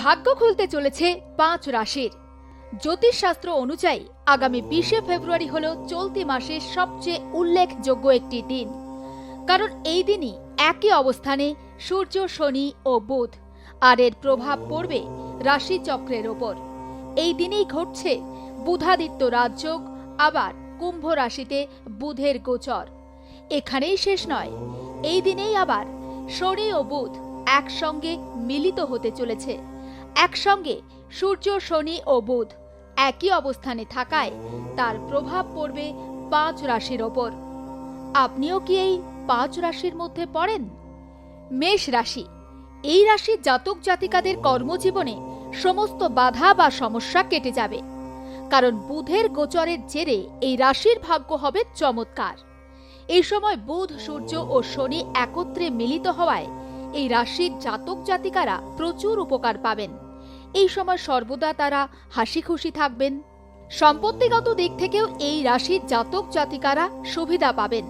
ভাগ্য খুলতে চলেছে পাঁচ রাশির। জ্যোতিষশাস্ত্র অনুযায়ী আগামী বিশে ফেব্রুয়ারি হল চলতি মাসের সবচেয়ে উল্লেখযোগ্য একটি দিন। কারণ এই দিনই একই অবস্থানে সূর্য, শনি ও বুধ, আর এর প্রভাব পড়বে রাশিচক্রের ওপর। এই দিনেই ঘটছে বুধাদিত্য রাজযোগ, আবার কুম্ভ রাশিতে বুধের গোচর। এখানেই শেষ নয়, এই দিনেই আবার শনি ও বুধ একসঙ্গে মিলিত হতে চলেছে। একসঙ্গে সূর্য, শনি ও বুধ একই অবস্থানে থাকায় তার প্রভাব পড়বে পাঁচ রাশির ওপর। আপনিও কি এই পাঁচ রাশির মধ্যে পড়েন? মেষ রাশি, এই রাশির জাতক জাতিকাদের কর্মজীবনে সমস্ত বাধা বা সমস্যা কেটে যাবে। কারণ বুধের গোচরের জেরে এই রাশির ভাগ্য হবে চমৎকার। এই সময় বুধ, সূর্য ও শনি একত্রে মিলিত হওয়ায় এই রাশির জাতক জাতিকারা প্রচুর উপকার পাবেন। এই সময় সর্বদা তারা হাসি খুশি থাকবেন। সম্পত্তিগত দিক থেকেও এই রাশির জাতক জাতিকারা সুবিধা পাবেন।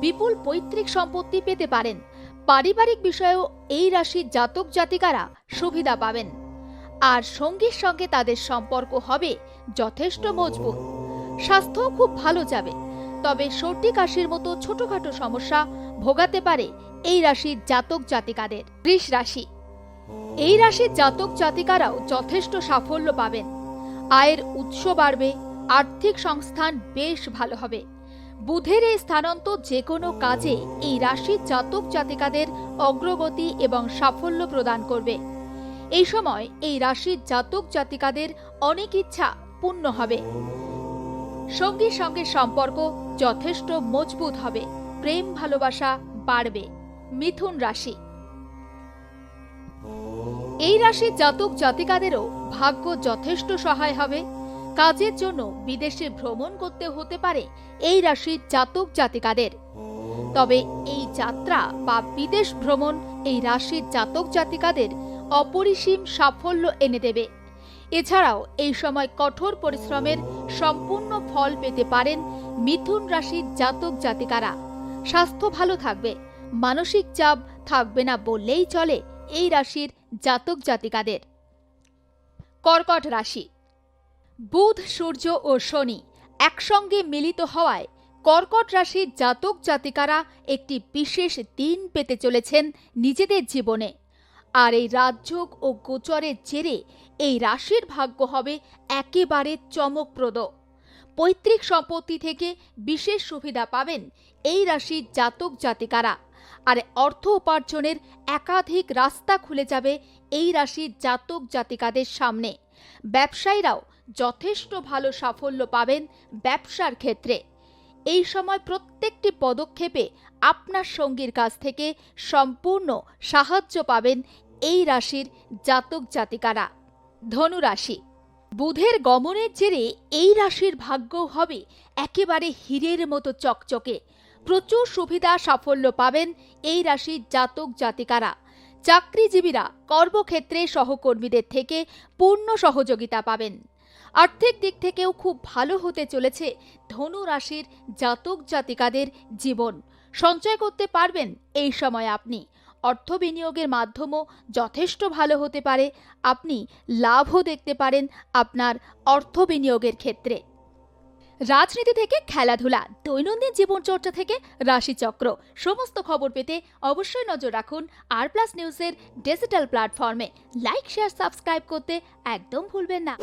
বিপুল পৈতৃক সম্পত্তি পেতে পারেন। পারিবারিক বিষয়েও এই রাশির জাতক জাতিকারা সুবিধা পাবেন। আর সঙ্গীর সঙ্গে তাদের সম্পর্ক হবে যথেষ্ট মজবুত। স্বাস্থ্যও খুব ভালো যাবে। তবে সর্দি কাশির মতো ছোটখাটো সমস্যা ভোগাতে পারে এই রাশির জাতক জাতিকাদের। বৃষ রাশি এই রাশির জাতক জাতিকারাও যথেষ্ট সাফল্য পাবেন। আয়ের উৎস বাড়বে, আর্থিক সংস্থান বেশ ভালো হবে। বুধের এই স্থানান্তর যে কোনো কাজে এই রাশির জাতক জাতিকাদের অগ্রগতি এবং সাফল্য প্রদান করবে। এই সময় এই রাশির জাতক জাতিকাদের অনেক ইচ্ছা পূর্ণ হবে। সঙ্গীর সঙ্গে সম্পর্ক যথেষ্ট মজবুত হবে। প্রেম ভালোবাসা বাড়বে। মিথুন রাশি। এই রাশির জাতক জাতিকাদেরও ভাগ্য যথেষ্ট সহায় হবে। কাজের জন্য বিদেশে ভ্রমণ করতে হতে পারে এই রাশির জাতক জাতিকাদের। তবে এই যাত্রা বা বিদেশ ভ্রমণ এই রাশির জাতক জাতিকাদের অপরিসীম সাফল্য এনে দেবে। এছাড়াও এই সময় কঠোর পরিশ্রমের সম্পূর্ণ ফল পেতে পারেন মিথুন রাশির জাতক জাতিকারা। স্বাস্থ্য ভালো থাকবে, মানসিক চাপ থাকবে না বললেই চলে এই রাশির জাতক জাতিকাদের। কর্কট রাশি। বুধ, সূর্য ও শনি একসঙ্গে মিলিত হওয়ায় কর্কট রাশির জাতক জাতিকারা একটি বিশেষ দিন পেতে চলেছেন নিজেদের জীবনে। আর এই রাজযোগ ও গোচরের জেরে এই রাশির ভাগ্য হবে একেবারে চমকপ্রদ। পৈতৃক সম্পত্তি থেকে বিশেষ সুবিধা পাবেন এই রাশির জাতক জাতিকারা। আর অর্থ উপার্জনের একাধিক রাস্তা খুলে যাবে এই রাশির জাতক জাতিকাদের সামনে। ব্যবসায়ীরাও যথেষ্ট ভালো সাফল্য পাবেন ব্যবসার ক্ষেত্রে। এই সময় প্রত্যেকটি পদক্ষেপে আপনার সঙ্গীর কাছ থেকে সম্পূর্ণ সাহায্য পাবেন এই রাশির জাতক জাতিকারা। ধনু রাশি, বুধের গমনের জেরে এই রাশির ভাগ্য হবে একেবারে হীরের মতো চকচকে। প্রচুর সুবিধা সাফল্য পাবেন এই রাশির জাতক জাতিকারা। চাকরিজীবীরা কর্মক্ষেত্রে সহকর্মীদের থেকে পূর্ণ সহযোগিতা পাবেন। আর্থিক দিক থেকেও খুব ভালো হতে চলেছে ধনু রাশির জাতক জাতিকাদের জীবন। সঞ্চয় করতে পারবেন এই সময় আপনি। অর্থ বিনিয়োগের মাধ্যমও যথেষ্ট ভালো হতে পারে। আপনি লাভও দেখতে পারেন আপনার অর্থ বিনিয়োগের ক্ষেত্রে। রাজনীতি থেকে খেলাধুলা, দৈনন্দিন জীবনচর্চা থেকে রাশিচক্র। সমস্ত খবর পেতে অবশ্যই নজর রাখুন আর প্লাস নিউজের ডিজিটাল প্ল্যাটফর্মে লাইক শেয়ার সাবস্ক্রাইব করতে একদম ভুলবেন না।